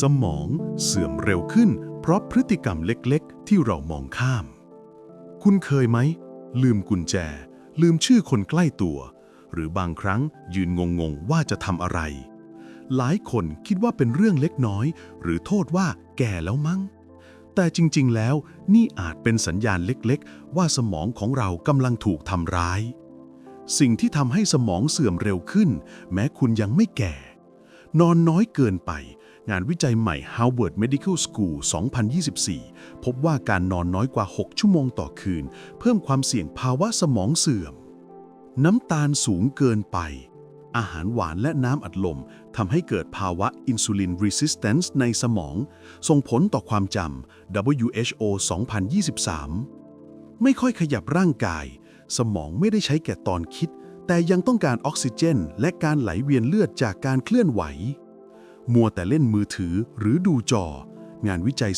สมองเสื่อมเร็วขึ้น เพราะพฤติกรรมเล็กๆ ที่เรามองข้าม คุณเคยไหม ลืมกุญแจ ลืมชื่อคนใกล้ตัว หรือบางครั้งยืนงงๆว่าจะทำอะไร หลายคนคิดว่าเป็นเรื่องเล็กน้อย หรือโทษว่าแก่แล้วมั้ง แต่จริงๆแล้วนี่อาจเป็นสัญญาณเล็กๆ ว่าสมองของเรากำลังถูกทำร้าย สิ่งที่ทำให้สมองเสื่อมเร็วขึ้น แม้คุณยังไม่แก่ นอนน้อยเกินไป งานวิจัยใหม่ Harvard Medical School 2024 พบว่าการนอนน้อยกว่า 6 ชั่วโมงต่อคืน เพิ่มความเสี่ยงภาวะสมองเสื่อม น้ำตาลสูงเกินไป อาหารหวานและน้ำอัดลมทำให้เกิดภาวะ Insulin Resistance ในสมอง ส่งผลต่อความจำ WHO 2023 ไม่ค่อยขยับร่างกาย สมองไม่ได้ใช้แก่ตอนคิด แต่ยังต้องการออกซิเจน และการไหลเวียนเลือดจากการเคลื่อนไหว มัวแต่เล่นมือถือหรือดูจอ งานวิจัย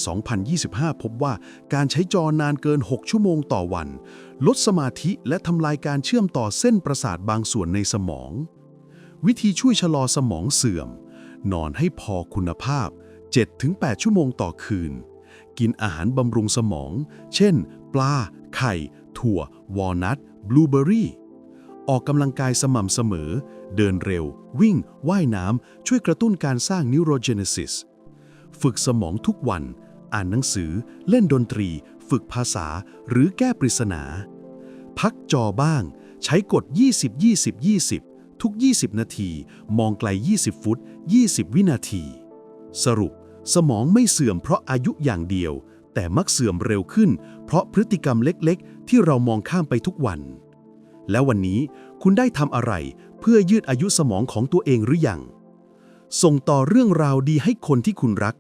2025 พบว่าการใช้จอนานเกิน 6 ชั่วโมงต่อวัน ลดสมาธิและทำลายการเชื่อมต่อเส้นประสาทบางส่วนในสมอง วิธีช่วยชะลอสมองเสื่อม นอนให้พอคุณภาพ 7-8 ชั่วโมงต่อคืน กินอาหารบำรุงสมอง เช่น ปลา ไข่ ถั่ว วอลนัทบลูเบอรี่ ออกกำลังกายสม่ำเสมอ เดินเร็ว วิ่ง ว่ายน้ำ ช่วยกระตุ้นการสร้างนิวโรเจเนซิสฝึกสมองทุกวัน อ่านหนังสือ เล่นดนตรี ฝึกภาษา หรือแก้ปริศนา พักจอบ้าง ใช้กฎ 20 20 20 ทุก 20 นาที มองไกล 20 ฟุต 20 วินาที สรุป สมองไม่เสื่อมเพราะอายุอย่างเดียว แต่มักเสื่อมเร็วขึ้น เพราะพฤติกรรมเล็กๆ ที่เรามองข้ามไปทุกวัน แล้ววันนี้คุณได้ทำอะไรเพื่อยืดอายุสมองของตัวเองหรือยัง ส่งต่อเรื่องราวดีให้คนที่คุณรัก